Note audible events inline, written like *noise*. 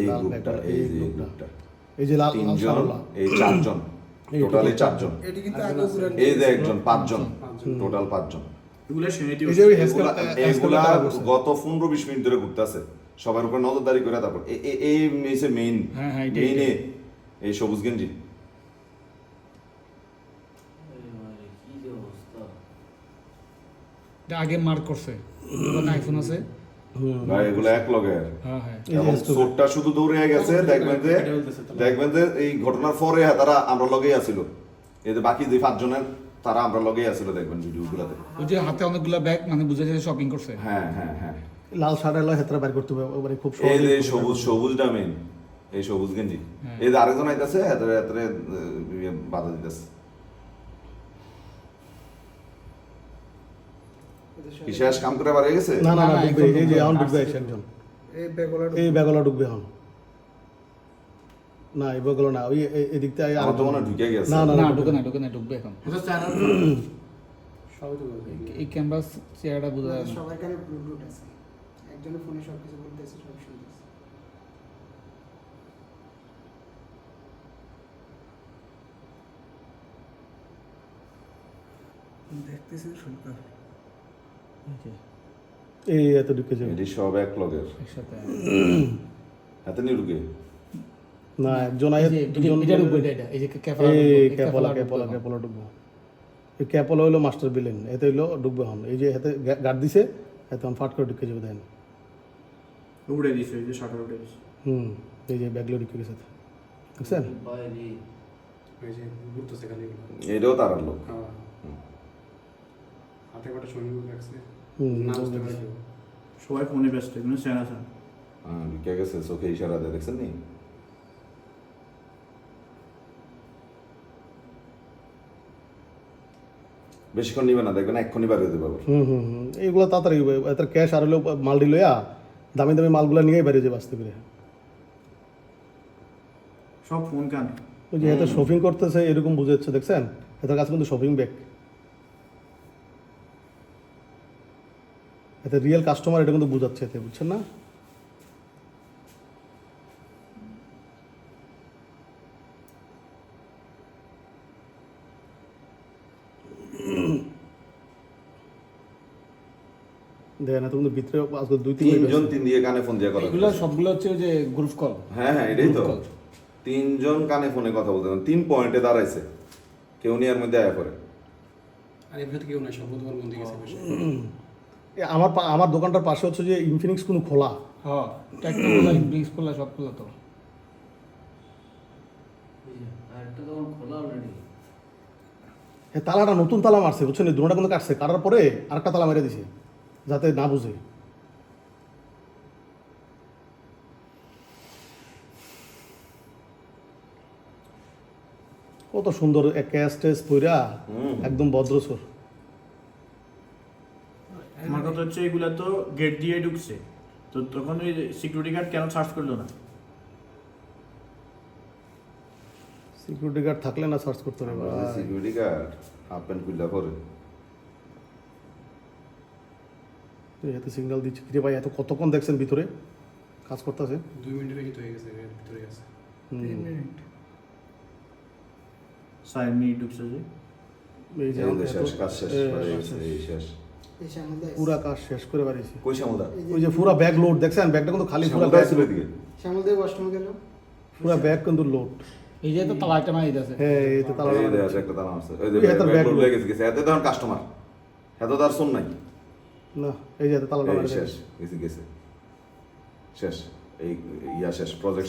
এই গ্রুপটা এই যে গ্রুপটা। এই যে লাল তিনজন এই চারজন টোটালি চারজন। এই যে একজন পাঁচজন টোটাল পাঁচজন। এগুলো। গত পনেরো বিশ মিনিট ধরে ঘুরতেছে। সবার উপর নজরদারি করে তারপর। এই মেসে মেইন হ্যাঁ, হ্যাঁ, মেইনে এই সবুজ গেঞ্জি। আগে মার্ক করছে। আইফোন আছে। ভাই এগুলো এক লগে হ্যাঁ হ্যাঁ। এই যে এবং চোরটা শুধু দৌড়ে গেছে দেখবেন যে দেখবেন যে এই ঘটনার পরে তারা আমরা লগেই আসিল এই বাকি যে পাঁচজনের তারা আমরা লগেই আসিল দেখবেন ভিডিওগুলোতে। ওই যে হাতে অনেকগুলো ব্যাগ মানে বুঝা যায় শপিং করছে। হ্যাঁ হ্যাঁ হ্যাঁ। লাল শার্টের হেতরা বের করতে হবে মানে খুব এই যে সবুজ সবুজটা মেইন এই সবুজ গেঞ্জি। হ্যাঁ। এই যে আরেকজন আইতাছে হাতে হাতে বাধা দিতেছে। কি শেষ কাম করে বাড়ি গেছে? না না না, ঢুকবে এই যে এখন ঢুকবে তো। একজন। এই ব্যাগওয়ালা এই ব্যাগলা ঢুকবে এখন। না এই ব্যাগগুলো না ওই এদিক থেকে আমার তো মনে ঢুকে গেছে। না, না না ঢুকে না। ঢুকে না ঢুকবে এখন। সবাই তো বলবে। এই- ক্যাম্পাস চেহারাটা বোঝা যায় সবার কানে ব্লুটুথ আছে একজনের ফোনে সব কিছু বলতেছে সব শুনতেছে। দেখতেছি শুনকার এই এত ঢুকে যাবে এটি সব এক লগের। একসাথে। *clears throat* হাতে নিয়ে ঢুকে। না একজন আয় যে দুজন এটা ঢুকবে এটা, এই যে ক্যাফালা এই ক্যাপলা ক্যাপলা ক্যাপলা ঢুকবো এই ক্যাপলা হইল মাস্টার বিলেন এতে হইল ঢুকবে হন এই যে হাতে গার্ড দিছে এত ফাট করে ঢুকে যাবে দেন। উড়ে দিছে এই যে শাটার উড়ে দিছে। হুম এই যে ব্যাগগুলো ঢুকে গেছে। দেখছেন। এটাও তারার লোক। হ্যাঁ। হাতে কটা সৈনিক রাখছে। না বুঝতে পারে কেউ। সবাই ফোনে ব্যস্ত এগুলো সেনা সেন হ্যাঁ গেছে চোখে ইশারা দেয় দেখছেন নি? বেশিক্ষণ নিবে না দেখবেন এক্ষুনি হুম হুম হুম তাড়াতাড়ি এত ক্যাশ আর হলেও মাল দিল দামি দামি মালগুলো নিয়েই বেরিয়ে যাবে আসতে করে। সব ফোন কানে। ওই যে এত শপিং করতেছে এরকম বুঝাচ্ছে দেখছেন? এটার কাছে কিন্তু শপিং ব্যাগ এতে রিয়েল কাস্টমার এটা কিন্তু বুঝাচ্ছে এতে বুঝছেন না? ভিতরে আজকে দুই তিন তিনজন তিন দিয়ে কানে ফোন দিয়ে কথা এগুলো সবগুলো হচ্ছে ওই যে গ্রুপ কল হ্যাঁ হ্যাঁ এটাই তো। তিনজন কানে ফোনে কথা বলতে তিন পয়েন্টে দাঁড়াইছে। কেউ নিয়ে এর মধ্যে আয়া করে আর এর ভিতরে কেউ নাই সব বুধবার বন্ধ গেছে। বেশি এ, আমার পা- আমার দোকানটার পাশে হচ্ছে যে ইনফিনিক্স কোনো খোলা। হ্যাঁ। তো। এ তালাটা নতুন তালা মারছে বুঝছেন? এই দুটা কিন্তু কাটছে। কাটার পরে আরেকটা তালা মেরে দিছে যাতে না বুঝে। কত সুন্দর এক ক্যাশ টেস পইরা একদম ভদ্রসর। আমার কথা হচ্ছে এগুলা তো গেট দিয়ে ঢুকছে। তো তখন ওই সিকিউরিটি গার্ড কেন সার্চ করল না? সিকিউরিটি গার্ড থাকলে না সার্চ করতে হবে সিকিউরিটি গার্ড হাফ প্যান্ট খুললা করে এই এত সিগন্যাল দিচ্ছে। কিরে ভাই এত কতক্ষণ দেখছেন ভিতরে? কাজ করতেছে। দুই মিনিটের ভিতরে হয়ে গেছে এর ভিতরে গেছে। তিন মিনিট। সাইড মিনিট ঢুকছে যে। এই যে এই শেষ কাজ শেষ গেছে, এই শেষ। পুরা কাজ শেষ করে বাড়িয়েছি। কই শ্যামলদা? ওই যে পুরা ব্যাগ লোড দেখছেন? ব্যাগটা কিন্তু খালি পুরা ব্যাগ ছিল এদিকে শ্যামলদা অষ্টম গেল। পুরা ব্যাগ কিন্তু লোড এই যে তো তালা একটা মারি আছে। হ্যাঁ এই তো তালা এই একটা দানা আছে। এই যে ব্যাগ লোড। হয়ে গেছে গেছে। এত তখন কাস্টমার এত তার শোন নাই। না এই যে তালা এই শেষ গেছে। গেছে শেষ এই ইয়া শেষ প্রজেক্ট